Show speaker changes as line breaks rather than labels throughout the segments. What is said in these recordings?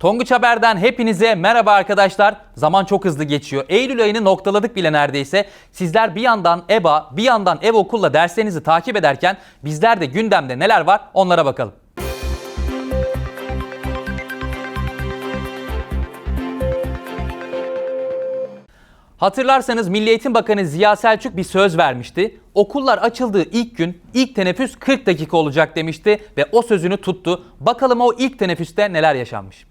Tonguç Haber'den hepinize merhaba arkadaşlar. Zaman çok hızlı geçiyor. Eylül ayını noktaladık bile neredeyse. Sizler bir yandan EBA, bir yandan ev okulla derslerinizi takip ederken bizler de gündemde neler var onlara bakalım. Hatırlarsanız Milli Eğitim Bakanı Ziya Selçuk bir söz vermişti. Okullar açıldığı ilk gün ilk teneffüs 40 dakika olacak demişti ve o sözünü tuttu. Bakalım o ilk teneffüste neler yaşanmış.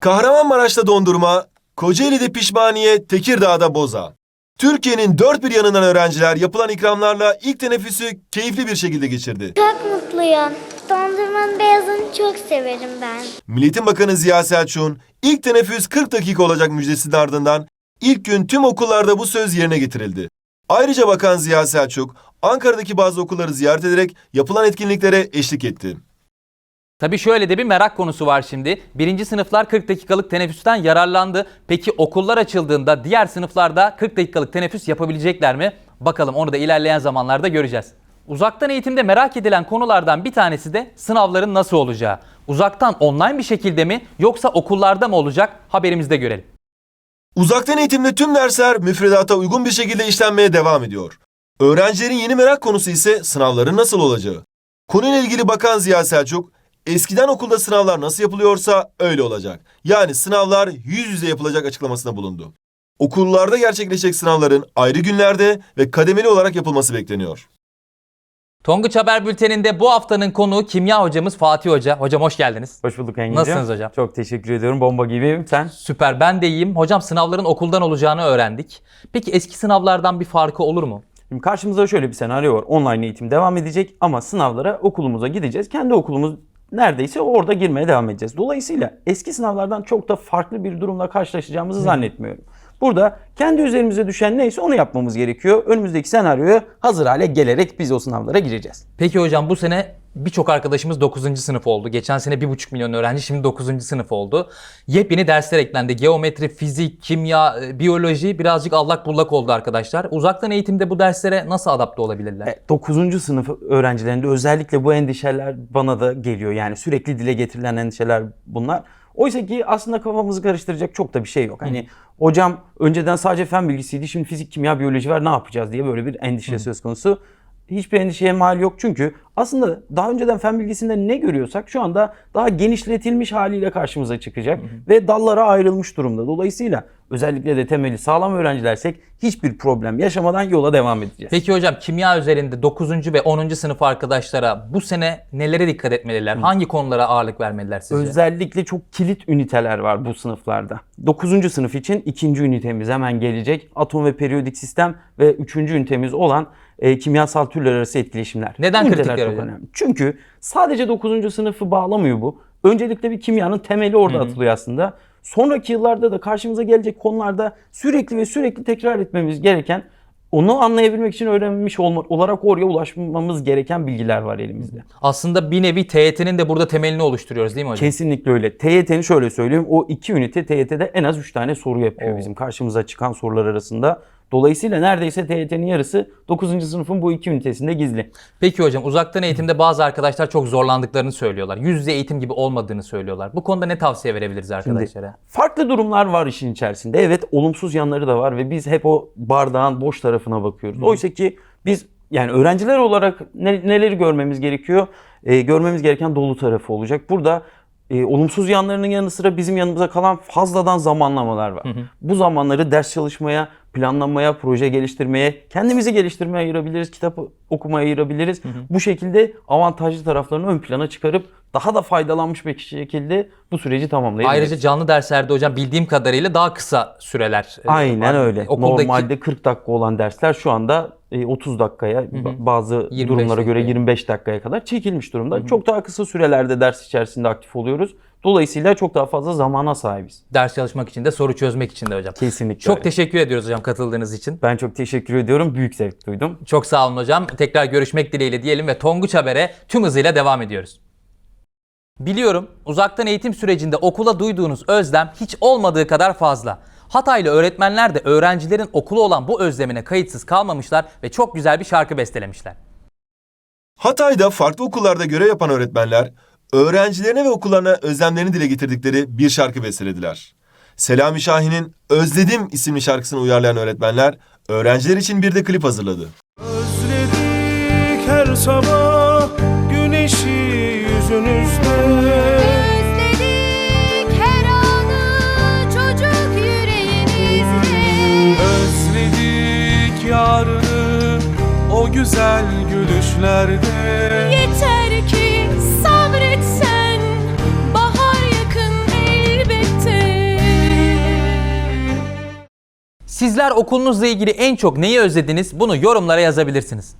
Kahramanmaraş'ta dondurma, Kocaeli'de pişmaniye, Tekirdağ'da boza. Türkiye'nin dört bir yanından öğrenciler yapılan ikramlarla ilk teneffüsü keyifli bir şekilde geçirdi.
Çok mutluyum. Dondurmanın beyazını çok severim ben.
Milli Eğitim Bakanı Ziya Selçuk'un ilk teneffüs 40 dakika olacak müjdesinin ardından ilk gün tüm okullarda bu söz yerine getirildi. Ayrıca Bakan Ziya Selçuk, Ankara'daki bazı okulları ziyaret ederek yapılan etkinliklere eşlik etti.
Tabii şöyle de bir merak konusu var şimdi. Birinci sınıflar 40 dakikalık teneffüsten yararlandı. Peki okullar açıldığında diğer sınıflarda 40 dakikalık teneffüs yapabilecekler mi? Bakalım onu da ilerleyen zamanlarda göreceğiz. Uzaktan eğitimde merak edilen konulardan bir tanesi de sınavların nasıl olacağı. Uzaktan online bir şekilde mi yoksa okullarda mı olacak haberimizde görelim.
Uzaktan eğitimde tüm dersler müfredata uygun bir şekilde işlenmeye devam ediyor. Öğrencilerin yeni merak konusu ise sınavların nasıl olacağı. Konuyla ilgili Bakan Ziya Selçuk, eskiden okulda sınavlar nasıl yapılıyorsa öyle olacak. Yani sınavlar yüz yüze yapılacak açıklamasında bulundu. Okullarda gerçekleşecek sınavların ayrı günlerde ve kademeli olarak yapılması bekleniyor.
Tonguç Haber Bülteni'nde bu haftanın konuğu kimya hocamız Fatih Hoca. Hocam hoş geldiniz.
Hoş bulduk Engin'cim.
Nasılsınız hocam?
Çok teşekkür ediyorum. Bomba gibiyim. Sen?
Süper ben de iyiyim. Hocam sınavların okuldan olacağını öğrendik. Peki eski sınavlardan bir farkı olur mu?
Şimdi karşımızda şöyle bir senaryo var. Online eğitim devam edecek ama sınavlara okulumuza gideceğiz. Kendi okulumuz neredeyse orada girmeye devam edeceğiz. Dolayısıyla eski sınavlardan çok da farklı bir durumla karşılaşacağımızı zannetmiyorum. Burada kendi üzerimize düşen neyse onu yapmamız gerekiyor. Önümüzdeki senaryoya hazır hale gelerek biz o sınavlara gireceğiz.
Peki hocam bu sene birçok arkadaşımız 9. sınıf oldu. Geçen sene 1,5 milyon öğrenci şimdi 9. sınıf oldu. Yepyeni dersler eklendi. Geometri, fizik, kimya, e, biyoloji birazcık allak bullak oldu arkadaşlar. Uzaktan eğitimde bu derslere nasıl adapte olabilirler?
9. sınıf öğrencilerinde özellikle bu endişeler bana da geliyor. Yani sürekli dile getirilen endişeler bunlar. Oysa ki aslında kafamızı karıştıracak çok da bir şey yok. Hani hocam önceden sadece fen bilgisiydi şimdi fizik, kimya, biyoloji var ne yapacağız diye böyle bir endişe söz konusu. Hiçbir endişeye mal yok çünkü aslında daha önceden fen bilgisinde ne görüyorsak şu anda daha genişletilmiş haliyle karşımıza çıkacak ve dallara ayrılmış durumda. Dolayısıyla özellikle de temeli sağlam öğrencilersek hiçbir problem yaşamadan yola devam edeceğiz.
Peki hocam kimya üzerinde 9. ve 10. sınıf arkadaşlara bu sene nelere dikkat etmeliler? Hangi konulara ağırlık vermeliler sizce?
Özellikle çok kilit üniteler var bu sınıflarda. 9. sınıf için ikinci ünitemiz hemen gelecek. Atom ve periyodik sistem ve üçüncü ünitemiz olan e, kimyasal türler arası etkileşimler.
Neden
Bu
kritikler
önemli. Çünkü sadece 9. sınıfı bağlamıyor bu. Öncelikle bir kimyanın temeli orada atılıyor aslında. Sonraki yıllarda da karşımıza gelecek konularda sürekli ve sürekli tekrar etmemiz gereken onu anlayabilmek için öğrenmiş olma, olarak oraya ulaşmamız gereken bilgiler var elimizde.
Aslında bir nevi TYT'nin de burada temelini oluşturuyoruz değil mi hocam?
Kesinlikle öyle. TYT'ni şöyle söyleyeyim. O iki ünite TYT'de en az 3 tane soru yapıyor
Oo.
bizim karşımıza çıkan sorular arasında. Dolayısıyla neredeyse TYT'nin yarısı 9. sınıfın bu iki ünitesinde gizli.
Peki hocam uzaktan eğitimde bazı arkadaşlar çok zorlandıklarını söylüyorlar. Yüz yüze eğitim gibi olmadığını söylüyorlar. Bu konuda ne tavsiye verebiliriz arkadaşlara?
Farklı durumlar var işin içerisinde. Evet olumsuz yanları da var ve biz hep o bardağın boş tarafına bakıyoruz. Oysa ki biz yani öğrenciler olarak ne- neleri görmemiz gerekiyor? Ee, görmemiz gereken dolu tarafı olacak. Burada e, olumsuz yanlarının yanı sıra bizim yanımıza kalan fazladan zamanlamalar var. Bu zamanları ders çalışmaya, planlamaya, proje geliştirmeye, kendimizi geliştirmeye ayırabiliriz, kitap okumaya ayırabiliriz. Bu şekilde avantajlı taraflarını ön plana çıkarıp daha da faydalanmış bir şekilde bu süreci tamamlayabiliriz.
Ayrıca canlı derslerde hocam bildiğim kadarıyla daha kısa süreler. e,
Aynen
var.
öyle.
Okuldaki
Normalde 40 dakika olan dersler şu anda 30 dakikaya ba- bazı
25
durumlara göre
dakikaya.
25 dakikaya kadar çekilmiş durumda. Çok daha kısa sürelerde ders içerisinde aktif oluyoruz. Dolayısıyla çok daha fazla zamana sahibiz.
ders çalışmak için de soru çözmek için de hocam.
Kesinlikle
Çok
öyle.
teşekkür ediyoruz hocam katıldığınız için.
Ben çok teşekkür ediyorum. Büyük zevk duydum.
Çok sağ olun hocam. Tekrar görüşmek dileğiyle diyelim ve Tonguç Haber'e tüm hızıyla devam ediyoruz. Biliyorum uzaktan eğitim sürecinde okula duyduğunuz özlem hiç olmadığı kadar fazla. Hataylı öğretmenler de öğrencilerin okula olan bu özlemine kayıtsız kalmamışlar ve çok güzel bir şarkı bestelemişler.
Hatay'da farklı okullarda görev yapan öğretmenler, öğrencilerine ve okullarına özlemlerini dile getirdikleri bir şarkı bestelediler. Selami Şahin'in Özledim isimli şarkısını uyarlayan öğretmenler öğrenciler için bir de klip hazırladı.
Özledik her sabah güneşi yüzünüzde güzel gülüşlerde
Yeter ki sabretsen bahar yakın elbette
Sizler okulunuzla ilgili en çok neyi özlediniz? Bunu yorumlara yazabilirsiniz.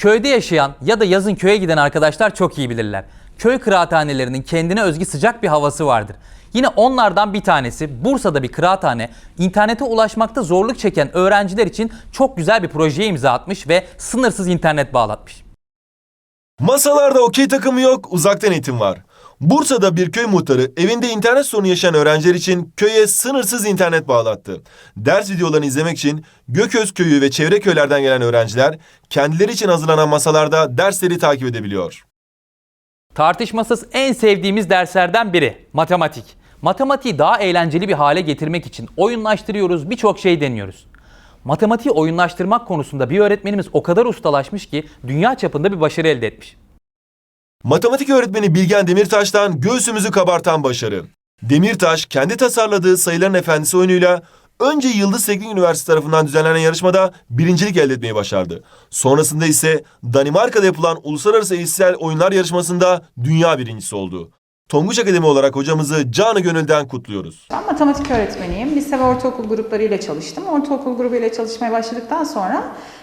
Köyde yaşayan ya da yazın köye giden arkadaşlar çok iyi bilirler. Köy kıraathanelerinin kendine özgü sıcak bir havası vardır. Yine onlardan bir tanesi Bursa'da bir kıraathane internete ulaşmakta zorluk çeken öğrenciler için çok güzel bir projeye imza atmış ve sınırsız internet bağlatmış.
Masalarda okey takımı yok, uzaktan eğitim var. Bursa'da bir köy muhtarı evinde internet sorunu yaşayan öğrenciler için köye sınırsız internet bağlattı. Ders videolarını izlemek için Gököz köyü ve çevre köylerden gelen öğrenciler kendileri için hazırlanan masalarda dersleri takip edebiliyor.
Tartışmasız en sevdiğimiz derslerden biri matematik. Matematiği daha eğlenceli bir hale getirmek için oyunlaştırıyoruz, birçok şey deniyoruz. Matematiği oyunlaştırmak konusunda bir öğretmenimiz o kadar ustalaşmış ki dünya çapında bir başarı elde etmiş.
Matematik öğretmeni Bilgen Demirtaş'tan göğsümüzü kabartan başarı. Demirtaş kendi tasarladığı Sayıların Efendisi oyunuyla önce Yıldız Teknik Üniversitesi tarafından düzenlenen yarışmada birincilik elde etmeyi başardı. Sonrasında ise Danimarka'da yapılan Uluslararası Eğitsel Oyunlar Yarışması'nda dünya birincisi oldu. Tonguç Akademi olarak hocamızı canı gönülden kutluyoruz.
Ben matematik öğretmeniyim. Lise ve ortaokul gruplarıyla çalıştım. Ortaokul grubuyla çalışmaya başladıktan sonra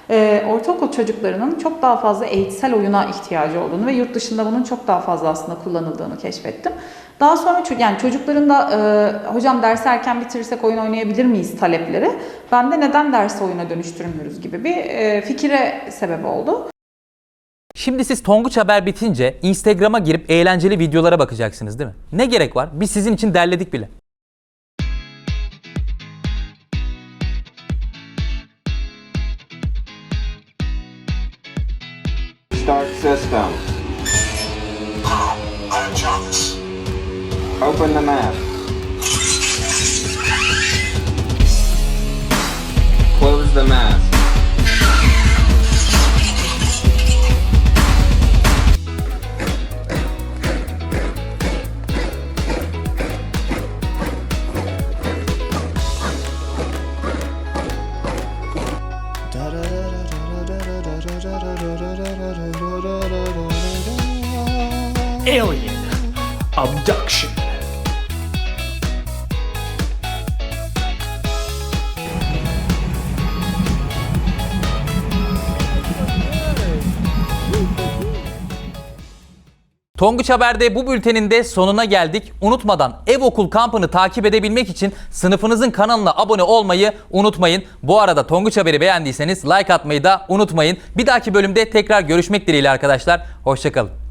e, ortaokul çocuklarının çok daha fazla eğitsel oyuna ihtiyacı olduğunu ve yurt dışında bunun çok daha fazla aslında kullanıldığını keşfettim. Daha sonra yani çocukların da e, hocam dersi erken bitirirsek oyun oynayabilir miyiz talepleri. Ben de neden dersi oyuna dönüştürmüyoruz gibi bir e, fikire sebep oldu.
Şimdi siz Tonguç Haber bitince Instagram'a girip eğlenceli videolara bakacaksınız değil mi? Ne gerek var? Biz sizin için derledik bile.
Start system. Open the map.
Alien Abduction
Tonguç Haber'de bu bültenin de sonuna geldik. Unutmadan ev okul kampını takip edebilmek için sınıfınızın kanalına abone olmayı unutmayın. Bu arada Tonguç Haber'i beğendiyseniz like atmayı da unutmayın. Bir dahaki bölümde tekrar görüşmek dileğiyle arkadaşlar. Hoşçakalın.